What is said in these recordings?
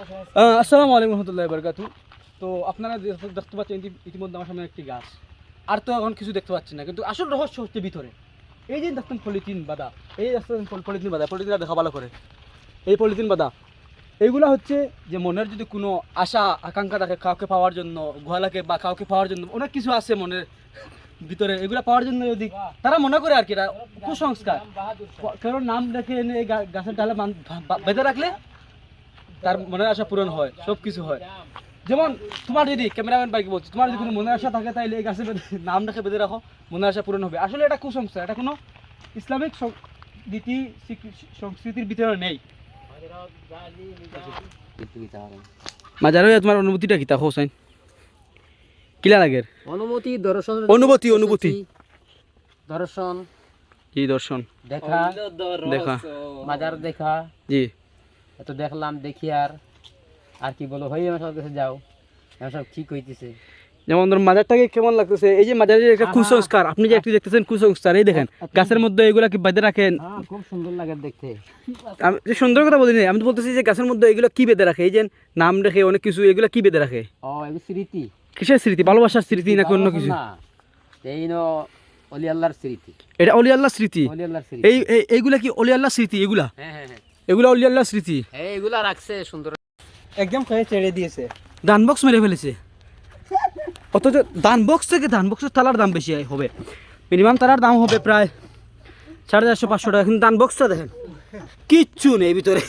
আসসালামু আলাইকুম রহমতুল্লাহ বরকাতু তো আপনারা দেখতে পাচ্ছেন ইতিমধ্যে আমার সামনে একটি গাছ। আর তো এখন কিছু দেখতে পাচ্ছি না, কিন্তু আসল রহস্য হচ্ছে ভিতরে। এই যে দেখতেন পলিথিন বাদা, এই দেখতেন পলিথিন বাদা, পলিথিনটা দেখা ভালো করে। এই পলিথিন বাদা, এইগুলা হচ্ছে যে মনের যদি কোনো আশা, আকাঙ্ক্ষা থাকে কাউকে পাওয়ার জন্য, গোয়ালাকে বা কাউকে পাওয়ার জন্য, অনেক কিছু আছে মনের ভিতরে। এগুলা পাওয়ার জন্য যদি তারা মনে করে আর কি এটা কুসংস্কার। কারণ নাম রেখে এনে গাছের ডালে বেঁধে রাখলে তার মনের আশা পূরণ হয় সব কিছু হয়। যেমন তোমার যদি ক্যামেরাম্যান বাইকে বলছি তোমার যদি কোনো মনের আশা থাকে তাহলে এই গাছে নাম রেখে বেঁধে রাখো মনের আশা পূরণ হবে। আসলে এটা কুসংস্কার এটা কোনো ইসলামিক রীতি সংস্কৃতির ভিতরে নেই। মাজারে তোমার অনুভূতিটা কিতা হোসেন কিলা লাগের? অনুমতি দর্শন অনুভূতি, অনুভূতি। দর্শন। জি দর্শন? দেখা। দেখা। মাজার দেখা। জি। এত দেখলাম দেখি আর আর কি বলো? হই আমার সব কাছে যাও। আমার সব ঠিক হইতেছে। যেমন ধরুন মাজারটাকে কেমন লাগতেছে? এই যে মাজারের একটা কুসংস্কার আপনি যে একটু দেখতেছেন কুসংস্কার এই দেখেন গাছের মধ্যে এগুলা কি বেঁধে রাখেন। হ্যাঁ খুব সুন্দর লাগে দেখতে। আমি যে সুন্দর কথা বলিনি আমি তো বলতেছি যে গাছের মধ্যে এগুলো কি বেঁধে রাখে? এই যে নাম রেখে অনেক কিছু এগুলো কি বেঁধে রাখে? ও এগুলো স্মৃতি। কিসের স্মৃতি? ভালোবাসার স্মৃতি নাকি অন্য কিছু? না এই ন অলি আল্লাহর স্মৃতি। এটা অলি আল্লাহ স্মৃতি। অলি আল্লাহর স্মৃতি। এই এই- এইগুলা কি অলি আল্লাহ স্মৃতি এগুলা? হ্যাঁ হ্যাঁ হ্যাঁ। এগুলা অলি স্মৃতি। স্মৃতি এগুলো রাখছে সুন্দর। একদম খেয়ে ছেড়ে দিয়েছে। দান বক্স মেরে ফেলেছে। অথচ দান বক্স থেকে দান বক্সের থালার দাম বেশি হবে। মিনিমাম তালার দাম হবে প্রায় সাড়ে চারশো পাঁচশো টাকা। কিন্তু দান বক্সটা দেখেন কিচ্ছু নেই ভিতরে।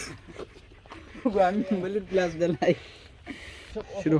আমি বলি প্লাস দেলাই শুরু।